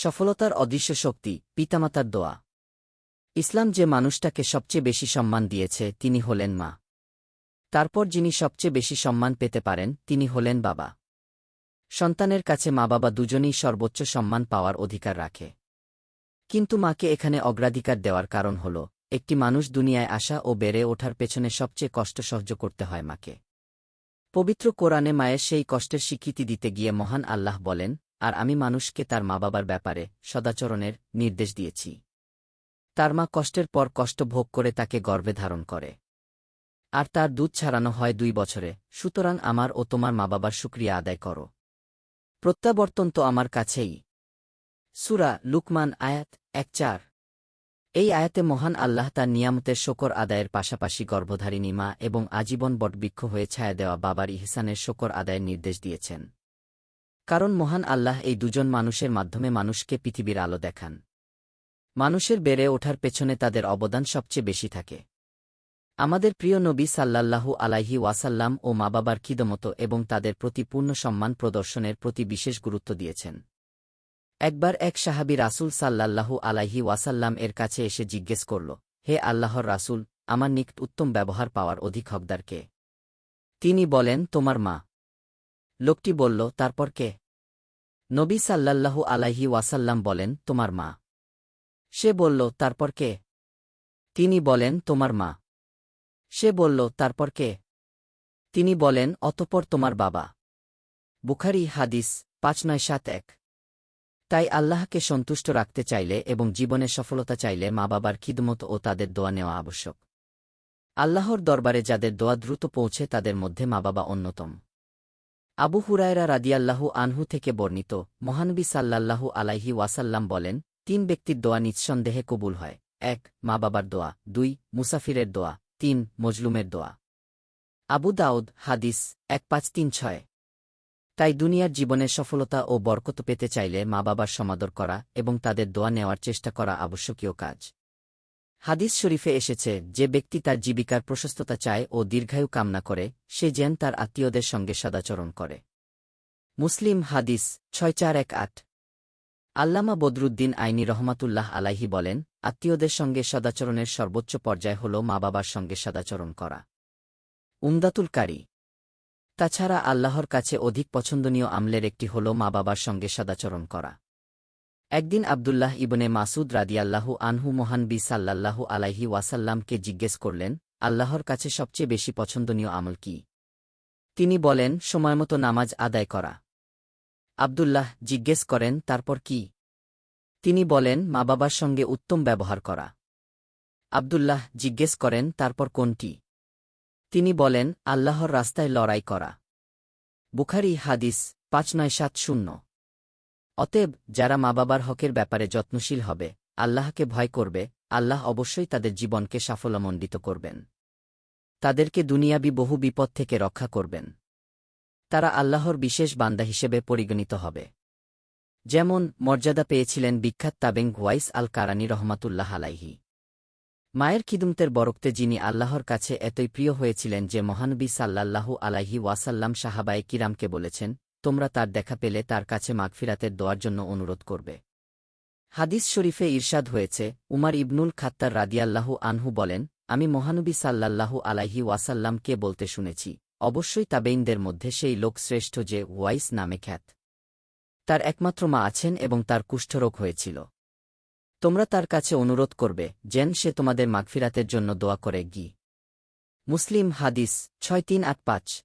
সফলতার অদৃশ্য শক্তি, পিতামাতার দোয়া। ইসলাম যে মানুষটাকে সবচেয়ে বেশি সম্মান দিয়েছে, তিনি হলেন মা। তারপর যিনি সবচেয়ে বেশি সম্মান পেতে পারেন, তিনি হলেন বাবা। সন্তানের কাছে মা বাবা দুজনেই সর্বোচ্চ সম্মান পাওয়ার অধিকার রাখে। কিন্তু মাকে এখানে অগ্রাধিকার দেওয়ার কারণ হল, একটি মানুষ দুনিয়ায় আসা ও বেড়ে ওঠার পেছনে সবচেয়ে কষ্ট সহ্য করতে হয় মাকে। পবিত্র কোরআনে মায়ের সেই কষ্টের স্বীকৃতি দিতে গিয়ে মহান আল্লাহ বলেন আর আমি মানুষকে তার মা বাবার ব্যাপারে সদাচরণের নির্দেশ দিয়েছি। তার মা কষ্টের পর কষ্ট ভোগ করে তাকে গর্ভে ধারণ করে। আর তার দুধ ছাড়ানো হয় দুই বছরে, সুতরাং আমার ও তোমার মা বাবার শুক্রিয়া আদায় করো। প্রত্যাবর্তন তো আমার কাছেই। সুরা লুকমান আয়াত এক চার। এই আয়াতে মহান আল্লাহ তার নিয়ামতের শকর আদায়ের পাশাপাশি গর্ভধারিণী মা এবং আজীবন বটবৃক্ষ হয়ে ছায়া দেওয়া বাবার ইহসানের শকর আদায়ের নির্দেশ দিয়েছেন। কারণ মহান আল্লাহ এই দুজন মানুষের মাধ্যমে মানুষকে পৃথিবীর আলো দেখান। মানুষের বেড়ে ওঠার পেছনে তাদের অবদান সবচেয়ে বেশি থাকে। আমাদের প্রিয় নবী সাল্লাল্লাহু আলাইহি ওয়াসাল্লাম ও মা বাবার খিদমত এবং তাদের প্রতি পূর্ণ সম্মান প্রদর্শনের প্রতি বিশেষ গুরুত্ব দিয়েছেন। একবার এক সাহাবি রাসুল সাল্লাল্লাহু আলাইহি ওয়াসাল্লাম এর কাছে এসে জিজ্ঞেস করল, হে আল্লাহর রাসুল, আমার নিকট উত্তম ব্যবহার পাওয়ার অধিক হকদার কে? তিনি বলেন, তোমার মা। লোকটি বলল, তারপর কে? নবী সাল্লাল্লাহু আলাইহি ওয়াসাল্লাম বলেন, তোমার মা। সে বলল, তারপর কে? তিনি বলেন, তোমার মা। সে বলল, তারপর কে? তিনি বলেন, অতপর তোমার বাবা। বুখারি হাদিস পাঁচ নয় সাত এক। তাই আল্লাহকে সন্তুষ্ট রাখতে চাইলে এবং জীবনে সফলতা চাইলে মা বাবার খিদমত ও তাদের দোয়া নেওয়া আবশ্যক। আল্লাহর দরবারে যাদের দোয়া দ্রুত পৌঁছে তাদের মধ্যে মা বাবা অন্যতম। আবু হুরায়রা রাদিয়াল্লাহু আনহু থেকে বর্ণিত মহানবী সাল্লাল্লাহু আলাইহি ওয়াসাল্লাম বলেন, তিন ব্যক্তির দোয়া নিঃসন্দেহে কবুল হয়। এক মা বাবার দোয়া। দুই, মুসাফিরের দোয়া। তিন, মজলুমের দোয়া। আবু দাউদ, হাদিস, এক পাঁচ তিন ছয়। তাই দুনিয়ার জীবনের সফলতা ও বরকত পেতে চাইলে মা বাবার সমাদর করা এবং তাদের দোয়া নেওয়ার চেষ্টা করা আবশ্যকীয় কাজ। হাদিস শরীফে এসেছে যে ব্যক্তি তার জীবিকার প্রশস্ততা চায় ও দীর্ঘায়ু কামনা করে, সে যেন তার আত্মীয়দের সঙ্গে সদাচরণ করে। মুসলিম হাদিস ছয় চার এক আট। আল্লামা বদরুদ্দিন আইনি রহমাতুল্লাহ আলাহি বলেন, আত্মীয়দের সঙ্গে সদাচরণের সর্বোচ্চ পর্যায় হল মা বাবার সঙ্গে সদাচরণ করা। উমদাতুল কারি। তাছাড়া আল্লাহর কাছে অধিক পছন্দনীয় আমলের একটি হল মা বাবার সঙ্গে সদাচরণ করা। একদিন আবদুল্লাহ ইবনে মাসুদ রাদিয়াল্লাহু আনহু মোহানবি সাল্লাল্লাহু আলাইহি ওয়াসাল্লামকে জিজ্ঞেস করলেন, আল্লাহর কাছে সবচেয়ে বেশি পছন্দনীয় আমল কি? তিনি বলেন সময়মতো নামাজ আদায় করা। আবদুল্লাহ জিজ্ঞেস করেন, তারপর কি? তিনি বলেন, মা বাবার সঙ্গে উত্তম ব্যবহার করা। আবদুল্লাহ জিজ্ঞেস করেন, তারপর কোনটি? তিনি বলেন, আল্লাহর রাস্তায় লড়াই করা। বুখারি হাদিস পাঁচ নয় সাত শূন্য। অতএব যারা মা বাবার হকের ব্যাপারে যত্নশীল হবে, আল্লাহকে ভয় করবে, আল্লাহ অবশ্যই তাদের জীবনকে সাফল্যমণ্ডিত করবেন। তাদেরকে দুনিয়াবি বহু বিপদ থেকে রক্ষা করবেন। তারা আল্লাহর বিশেষ বান্দা হিসেবে পরিগণিত হবে। যেমন মর্যাদা পেয়েছিলেন বিখ্যাত তাবেং ওয়াইস আল কারানি রহমাতুল্লাহ আলাইহি। মায়ের খিদুমতের বরক্তে যিনি আল্লাহর কাছে এতই প্রিয় হয়েছিলেন যে মহানবী সাল্লাল্লাহু আলাইহি ওয়াসাল্লাম সাহাবায়ে কিরামকে বলেছেন তোমরা তার দেখা পেলে তার কাছে মাগফিরাতের দোয়ার জন্য অনুরোধ করবে। হাদিস শরীফে ঈর্ষাদ হয়েছে, উমার ইবনুল খাত্তার রাদিয়াল্লাহু আনহু বলেন, আমি মহানবী সাল্লাল্লাহু আলাইহি ওয়াসাল্লামকে বলতে শুনেছি, অবশ্যই তাবেইনদের মধ্যে সেই লোক শ্রেষ্ঠ যে ওয়াইস নামে খ্যাত। তার একমাত্র মা আছেন এবং তার কুষ্ঠরোগ হয়েছিল। তোমরা তার কাছে অনুরোধ করবে, যেন সে তোমাদের মাগফিরাতের জন্য দোয়া করে গি। মুসলিম হাদিস, ছয় তিন আট পাঁচ।